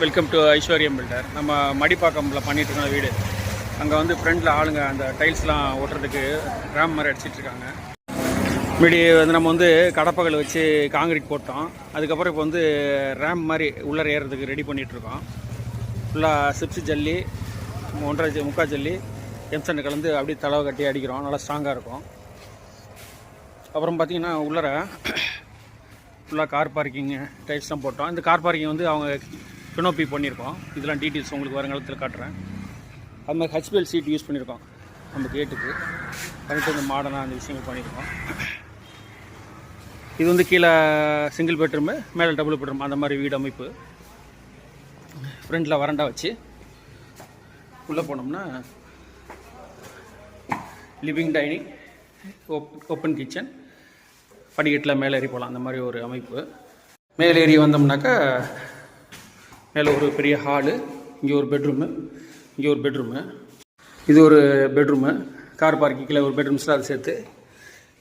Welcome to ஐஸ்வர்யம் filter நம்ம மடிப்பாக்கம்ல பண்ணிட்டு இருக்கோம் வீடு. அங்கே வந்து ஃப்ரண்டில் ஆளுங்க அந்த டைல்ஸ்லாம் ஓட்டுறதுக்கு ரேம் மாதிரி அடிச்சிட்டு இருக்காங்க. வந்து நம்ம வந்து கடப்பகல் வச்சு காங்கிரீட் போட்டோம். அதுக்கப்புறம் இப்போ வந்து ரேம் மாதிரி உள்ளே ஏறுறதுக்கு ரெடி பண்ணிட்டு இருக்கோம். ஃபுல்லாக சிப்ஸ் ஜல்லி ஒன்றரை முக்கால் ஜல்லி எம்சன் கலந்து அப்படியே தலைவை கட்டி அடிக்கிறோம். நல்லா ஸ்ட்ராங்காக இருக்கும். அப்புறம் பார்த்திங்கன்னா உள்ளர ஃபுல்லாக கார் பார்க்கிங்கு டைல்ஸ்லாம் போட்டோம். இந்த கார் பார்க்கிங் வந்து அவங்க கினோப்பி பண்ணியிருக்கோம். இதெல்லாம் டீட்டெயில்ஸ் உங்களுக்கு வருங்காலத்தில் காட்டுறேன். அது மாதிரி ஹெச்பிஎல் சீட் யூஸ் பண்ணியிருக்கோம். நம்ம கேட்டுக்கு பண்ணிட்டு வந்து மாடர்னாக அந்த விஷயங்கள் பண்ணியிருக்கோம். இது வந்து கீழே சிங்கிள் பெட்ரூமு மேலே டபுள் பெட்ரூம் அந்த மாதிரி வீடு அமைப்பு. ஃப்ரண்டில் வரண்டா வச்சு. உள்ளே போனோம்னா லிவிங் டைனிங் ஓப்பன் கிச்சன் படிக்கட்டில் மேலே ஏறி போகலாம். அந்த மாதிரி ஒரு அமைப்பு. மேலே ஏறி வந்தோம்னாக்கா மேலே ஒரு பெரிய ஹாலு இங்கே ஒரு பெட்ரூமு இங்கே ஒரு பெட்ரூமு இது ஒரு பெட்ரூமு கார் பார்க்கிங்கில் ஒரு பெட்ரூம்ஸில் அது சேர்த்து.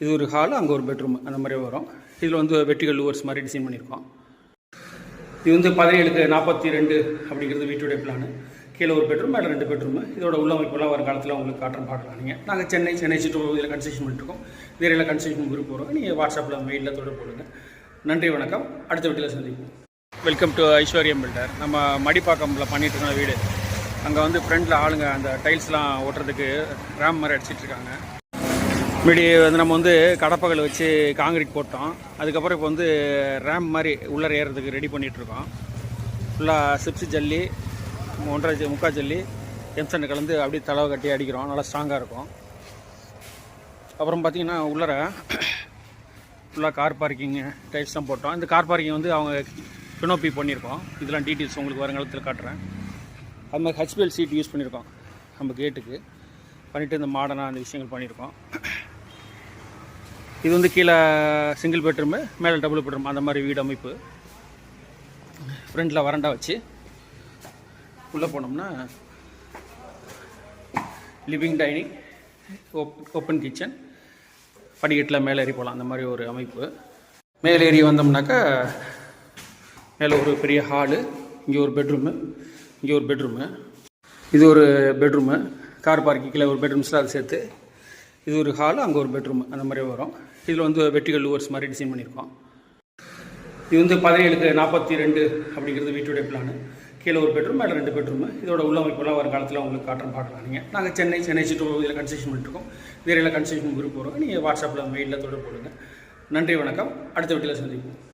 இது ஒரு ஹாலு அங்கே ஒரு பெட்ரூம் அந்த மாதிரி வரும். இதில் வந்து வெட்டிகள் லூவர்ஸ் மாதிரி டிசைன் பண்ணியிருக்கோம் இது வந்து பதினேழுக்கு நாற்பத்தி ரெண்டு அப்படிங்கிறது வீட்டுடைய பிளானு கீழே ஒரு பெட்ரூம் மேலே ரெண்டு பெட்ரூமு இதோட உள்ளமைப்பெல்லாம் வரும் காலத்தில் உங்களுக்கு காட்டுறோம் பார்க்கலாம். நீங்கள் நாங்கள் சென்னை சென்னை சிட்டு இதில் கன்ஸ்ட்ரக்ஷன் பண்ணிட்டுருக்கோம் வேறையில் கன்ஸ்ட்ரக்ஷன் குரூப் போகிறோம் நீங்கள் வாட்ஸ்அப்பில் மெயிலில் தொடர்பு கொள்ளுங்கள் நன்றி வணக்கம். அடுத்த வீட்டில் சந்திப்போம். வெல்கம் டு ஐஸ்வர்யம் பில்டர் நம்ம மடிப்பாக்கம்ல பண்ணிட்டு இருக்கோம் வீடு. அங்கே வந்து ஃப்ரண்டில் ஆளுங்க அந்த டைல்ஸ்லாம் ஓட்டுறதுக்கு ரேம் மாதிரி அடிச்சிட்டு இருக்காங்க முன்னாடி வந்து நம்ம வந்து கடப்பகல் வச்சு காங்கிரீட் போட்டோம். அதுக்கப்புறம் இப்போ வந்து ரேம் மாதிரி உள்ளே ஏறுறதுக்கு ரெடி பண்ணிகிட்ருக்கோம் ஃபுல்லாக சிப்ஸ் ஜல்லி ஒன்றரை முக்கால் ஜல்லி எம்சன் கலந்து அப்படியே தலவை கட்டி அடிக்கிறோம். நல்லா ஸ்ட்ராங்காக இருக்கும். அப்புறம் பார்த்தீங்கன்னா உள்ளர ஃபுல்லாக கார் பார்க்கிங்கு டைல்ஸ்லாம் போட்டோம். இந்த கார் பார்க்கிங் வந்து அவங்க பினோபி பண்ணியிருக்கோம். இதெல்லாம் டீட்டெயில்ஸ் உங்களுக்கு வருங்காலத்தில் காட்டுறேன். அது மாதிரி ஹெச்பிஎல் சீட் யூஸ் பண்ணியிருக்கோம். நம்ம கேட்டுக்கு பண்ணிவிட்டு இந்த மாடர்னாக அந்த விஷயங்கள் பண்ணியிருக்கோம். இது வந்து கீழே சிங்கிள் பெட்ரூமு மேலே டபுள் பெட்ரூம் அந்த மாதிரி வீடு அமைப்பு. ஃப்ரண்டில் வரண்டா வச்சு உள்ளே போனோம்னா living dining op open kitchen படிக்கட்டில் மேலே ஏறி போகலாம் அந்த மாதிரி ஒரு அமைப்பு. மேலே ஏறி வந்தோம்னாக்கா மேலே ஒரு பெரிய ஹாலு இங்கே ஒரு பெட்ரூமு இங்கே ஒரு பெட்ரூமு இது ஒரு பெட்ரூமு கார் பார்க்கிங்கில் ஒரு பெட்ரூம்ஸில் அது சேர்த்து. இது ஒரு ஹாலு அங்கே ஒரு பெட்ரூம் அந்த மாதிரி வரும். இதில் வந்து வெட்டிகள் லூவர்ஸ் மாதிரி டிசைன் பண்ணியிருக்கோம். இது வந்து பதினேழுக்கு நாற்பத்தி ரெண்டு அப்படிங்கிறது வீட்டுடைய பிளானு கீழே ஒரு பெட்ரூம் மேலே ரெண்டு பெட்ரூமு இதோட உள்ளமைப்பெல்லாம் வரும் காலத்தில் உங்களுக்கு காட்டுறோம் பார்க்கலாம். நீங்கள் நாங்கள் சென்னை சென்னை சிட்டு இதில் கன்ஸ்ட்ரக்ஷன் பண்ணிட்டுருக்கோம் வேறையில் கன்ஸ்ட்ரக்ஷன் குரூப் வரும் நீங்கள் வாட்ஸ்அப்பில் மெயிலில் தொடர்பு போடுங்க நன்றி வணக்கம். அடுத்த வீட்டில் சந்திப்போம்.